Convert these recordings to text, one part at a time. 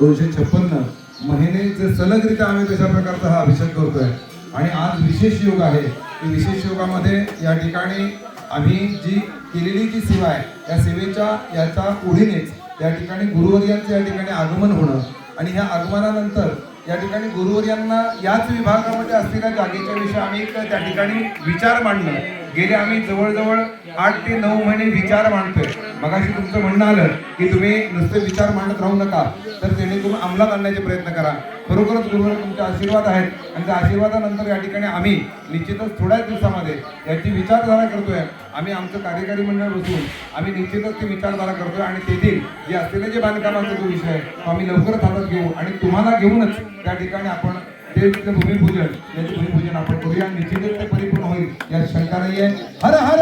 दोनशे छप्पन्न महिने जे सलगरित्या आम्ही तशा प्रकारचा हा अभिषेक करतोय. आणि आज विशेष योग आहे. की विशेष योगामध्ये या ठिकाणी आम्ही जी केलेली जी सेवा आहे या सेवेच्या याच्या ओढीनेच या ठिकाणी गुरुवर्यांचं या ठिकाणी आगमन होणं आणि ह्या आगमनानंतर या ठिकाणी गुरुवर्यांना याच विभागामध्ये असलेल्या जागेच्या विषयी आम्ही त्या ठिकाणी विचार मांडणं. गेले आम्ही जवळजवळ आठ ते नऊ महिने विचार मांडतोय. मगाशी तुमचं म्हणणं आलं की तुम्ही नुसते विचार मांडत राहू नका. तर जेणेकरून अंमलात आणण्याचे प्रयत्न करा. खरोखरच गुरुवर तुमचे आशीर्वाद आहेत आणि त्या आशीर्वादानंतर या ठिकाणी आम्ही निश्चितच थोड्याच दिवसामध्ये याची विचारधारा करतोय. आम्ही आमचं कार्यकारी मंडळ बसून आम्ही निश्चितच ती विचारधारा करतोय आणि तेथील जे असलेले जे बांधकामाचा जो विषय आहे तो आम्ही लवकरच हातात घेऊ आणि तुम्हाला घेऊनच त्या ठिकाणी आपण तिथलं भूमिपूजन याचे भूमिपूजन आपण करूया. निश्चितच ते परिपूर्ण होईल. यात शंका नाहीये. हर हर!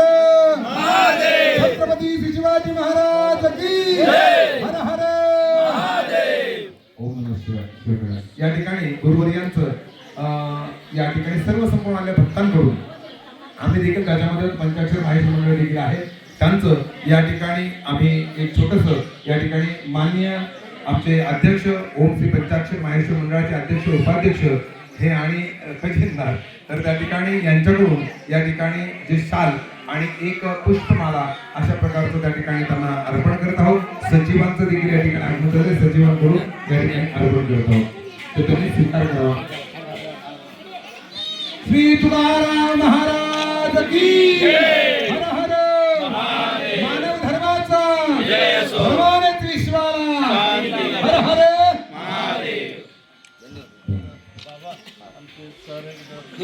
छत्रपती शिवाजी महाराज की हर हर! ओम नमः शिवाय शिवगणा. या ठिकाणी गुरुवर्यांचं अं, या ठिकाणी सर्व संपूर्ण आलेल्या भक्तांकडून आम्ही देखील त्याच्यामध्ये पंचाक्षर माहिती मंडळ देखील आहे त्यांचं या ठिकाणी आम्ही एक छोटस या ठिकाणी मान्य आमचे अध्यक्ष ओम श्री पंचाक्षर माहेश्वर मंडळाचे अध्यक्ष उपाध्यक्ष हे आणि खजिनदार. तर त्या ठिकाणी यांच्याकडून या ठिकाणी जे शाल आणि एक पुष्पमाला अशा प्रकारचं त्या ठिकाणी त्यांना अर्पण करत आहोत. सचिवांचं देखील या ठिकाणी सचिवांकडून या ठिकाणी अर्पण करत आहोत. तर तुम्ही स्वीकार करा. श्री तुकाराम महाराज की आमचे सर